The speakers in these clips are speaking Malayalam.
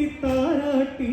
കൊട്ടിത്താരാട്ടി.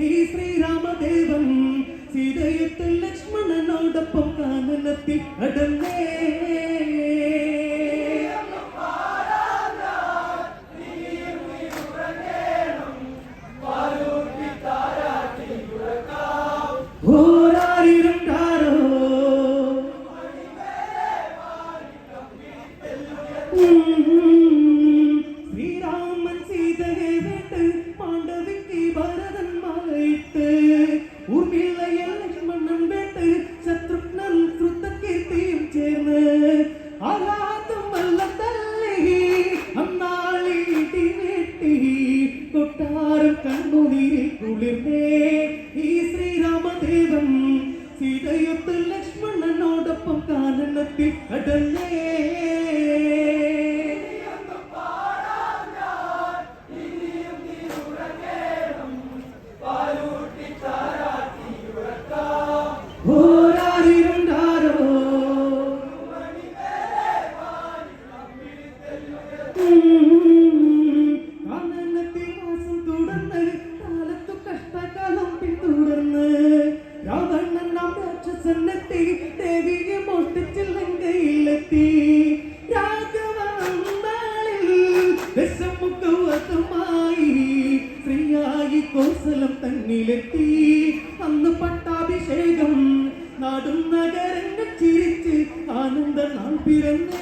ഈ ശ്രീരാമദേവൻ സീതയത്തിൽ ലക്ഷ്മണനോടൊപ്പം കാനനത്തിൽ അടന്നേ Mm-hmm. തൊട്ടാരും കണ്ണുനീരിൽ കുളിർന്നേ. ഈ ശ്രീരാമദേവൻ സീതയൊത്ത് ലക്ഷ്മണനോടൊപ്പം കാനനത്തിൽ കടന്നേ. മുത്തമായി സ്ത്രീയായി കോസലം തന്നിലെത്തി. അന്ന് പട്ടാഭിഷേകം നാടും നഗരങ്ങൾ ചിരിച്ച് ആനന്ദ നാം പിറന്നു.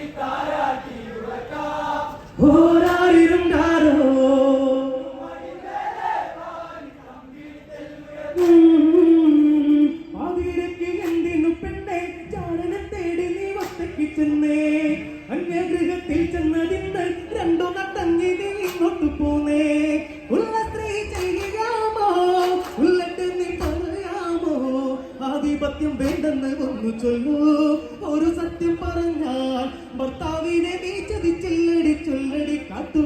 que está സത്യം വേണ്ടെന്ന് ഒന്നു ചൊല്ലൂ. ഒരു സത്യം പറഞ്ഞാൽ ഭർത്താവിനെ നീ ചതിച്ചില്ലടി ചൊല്ലടി കാട്ടു.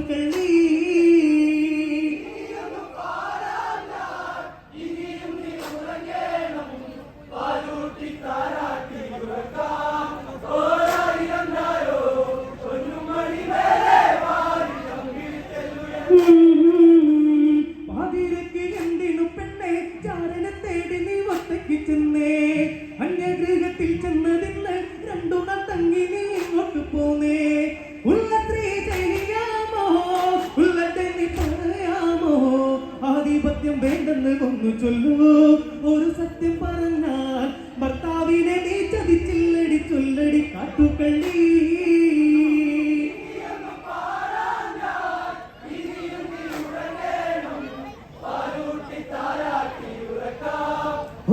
സത്യം വേണ്ടെന്ന് ഒന്ന് ചൊല്ലൂ. ഒരു സത്യം പറഞ്ഞാൽ ഭർത്താവിനെ നീ ചതിച്ചില്ലടി ചൊല്ലടി കാട്ടുകള്ളി.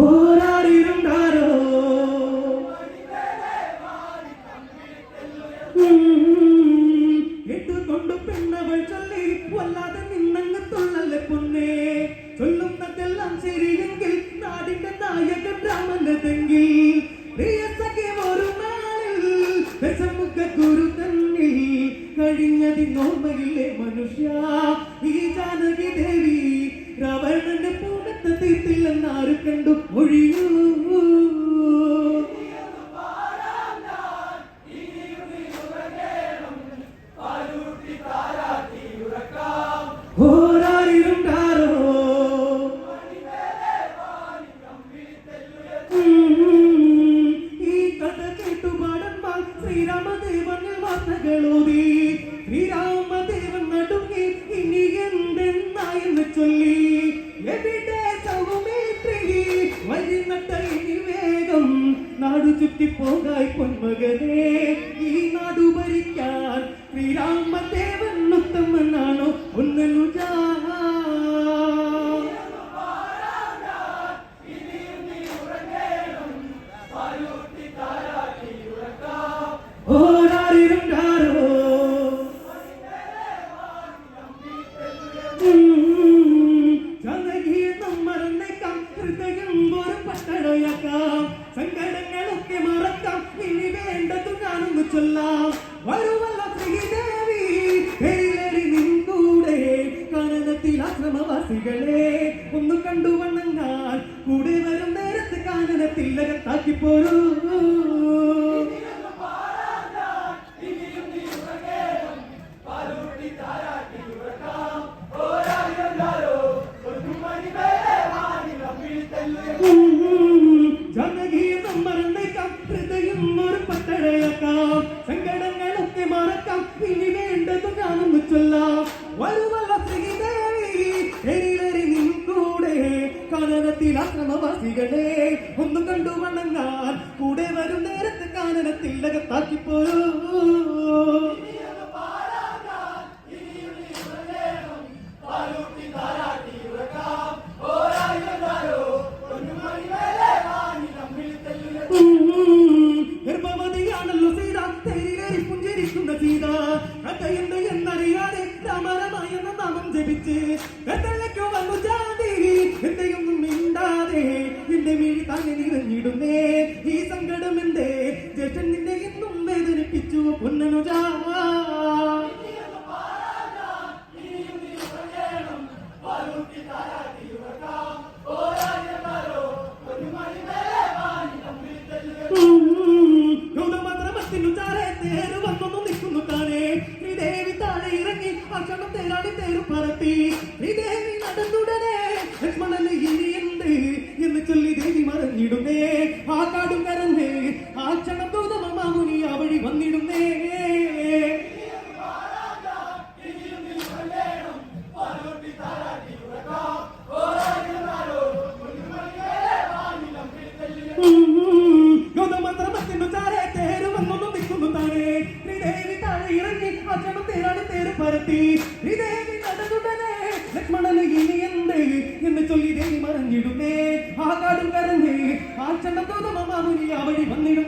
ഓരാടിയിരുന്ന കഴിഞ്ഞതിനോർമ്മയില്ലേ മനുഷ്യ. ഈ ജാനകി ദേവി രാവണന്റെ പൂർണത്തെ തീർത്തില്ലെന്നാരും കണ്ടു. ഒഴിയൂ. മകനെ ഈ നാടു ഭരിക്കാൻ ശ്രീരാമദേവൻ ഉത്തമനാണോ? ഒന്നനുജ ഓരാറിരും ഡാരോ തില്ലകത്താക്കി പോരൂ സാക്ഷികളെ ഒന്നും കണ്ടു വണങ്ങാൻ കൂടെ വരും നേരത്തെ കാനനത്തിൽ അകത്താക്കിപ്പോയോ கட்டி இதேவி நடந்துடனே லக்மணனு இனி எந்த என்று சொல்லி தேவி மறந்திடுமே ஆகாடும் கருந்தே ஆச்சண்ட தோதம மாமுனி அவடி வந்திடும்